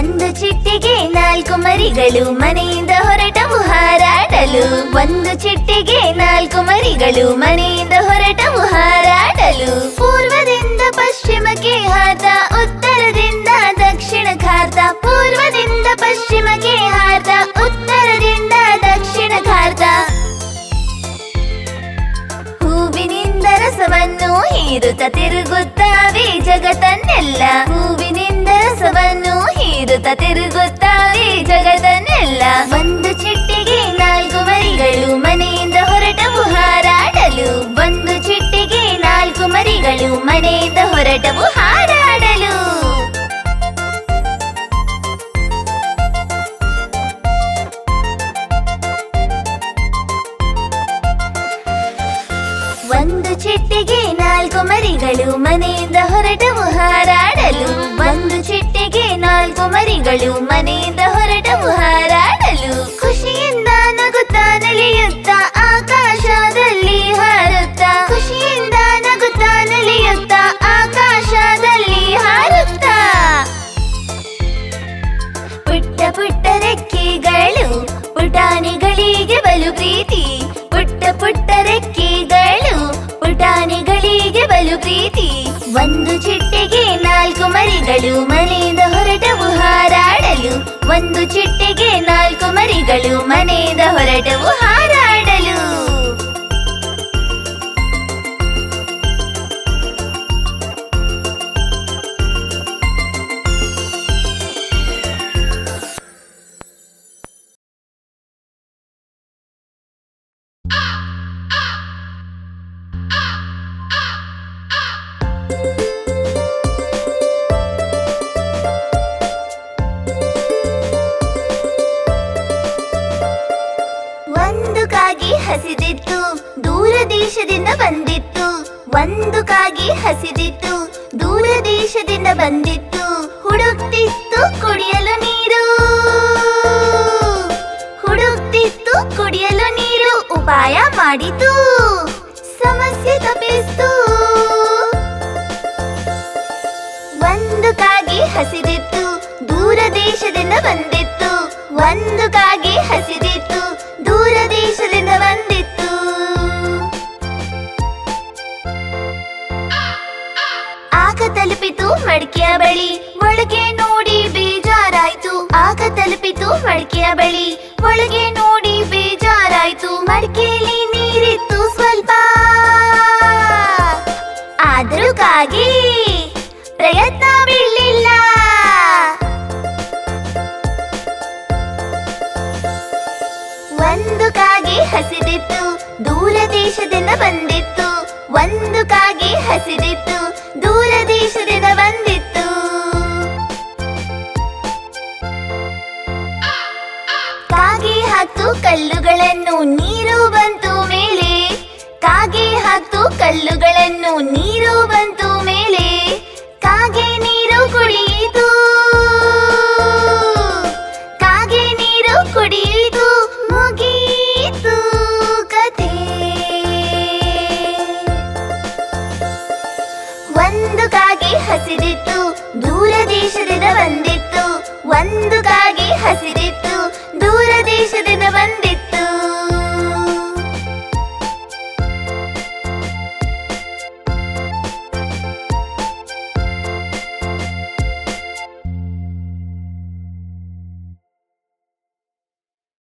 ಒಂದು ಚಿಟ್ಟಿಗೆ ನಾಲ್ಕು ಮರಿಗಳು, ಮನೆಯಿಂದ ಹೊರಟವು ಹಾರಾಡಲು ಒಂದು ಚಿಟ್ಟಿಗೆ ನಾಲ್ಕು ಮರಿಗಳು, ಮನೆಯಿಂದ ಹೊರಟವು ಹಾರಾಡಲು ಪೂರ್ವದಿಂದ ಪಶ್ಚಿಮಕ್ಕೆ ಹಾತ ಉತ್ತರದಿಂದ ದಕ್ಷಿಣ ಹಾರ್ದ ತಿರುಗುತ್ತಾವೆ ಜಗತ್ತನ್ನೆಲ್ಲ ಒಂದು ಚಿಟ್ಟಿಗೆ ನಾಲ್ಕು ಮರಿಗಳು, ಮನೆಯಿಂದ ಹೊರಟವು ಹಾರಾಡಲು. ಒಂದು ಚಿಟ್ಟಿಗೆ ನಾಲ್ಕು ಮರಿಗಳು, ಮನೆಯಿಂದ ಹೊರಟವು ಹಾರಾಡಲು. ಒಂದು ಚಿಟ್ಟಿಗೆ ನಾಲ್ಕು ಮರಿಗಳು, ಮನೆಯಿಂದ ಹೊರಟವು ಚಿಟ್ಟಿಗೆ ಮರಿಗಳು ಮನೆಯಿಂದ ಹೊರಟವು ಹಾರಾಡಲು ಖುಷಿಯಿಂದ ಒಂದು ಚಿಟ್ಟೆಗೆ ನಾಲ್ಕು ಮರಿಗಳು ಮನೆಯಿಂದ ಹೊರಟವು ಹಾರಾಡಲು. ಒಂದು ಹಸಿದಿತ್ತು ದೂರ ದೇಶದಿಂದ ಬಂದಿತ್ತು. ಒಂದು ಕಾಗೆ ಹಸಿದಿತ್ತು ದೂರ ದೇಶದಿಂದ ಬಂದಿತ್ತು. ಹುಡುಕ್ತಿತ್ತು, ಕುಡಿಯಲು ನೀರು. ಹುಡುಕ್ತಿತ್ತು, ಕುಡಿಯಲು ನೀರು. ಉಪಾಯ ಮಾಡಿತು. ಸಮಸ್ಯೆ ತಪ್ಪಿಸ್ತು. ಒಂದು ಕಾಗೆ ಹಸಿದಿತ್ತು ಮಡಿಕೆಯ ಬಳಿ. ಒಳಗೆ ನೋಡಿ ಬೇಜಾರಾಯ್ತು. ಮಡಿಕೆಯಲ್ಲಿ ನೀರಿತ್ತು ಸ್ವಲ್ಪ. ಆದರೂ ಕಾಗಿ ಪ್ರಯತ್ನ ಬಿಡಲಿಲ್ಲ. ಒಂದು ಕಾಗಿ ಹಸಿದಿತ್ತು. ದೂರ ದೇಶದಿಂದ ಬಂದಿತ್ತು. ಒಂದು ಕಾಗಿ ಹಸಿದಿತ್ತು. ದೂರ ದೇಶದಿಂದ ಬಂದಿತ್ತು. ಹತ್ತು ಕಲ್ಲುಗಳನ್ನು ನೀರು ಬಂತು ಮೇಲೆ ಕಾಗೆ ಹತ್ತು ಕಲ್ಲುಗಳನ್ನು ನೀರು ಬಂತು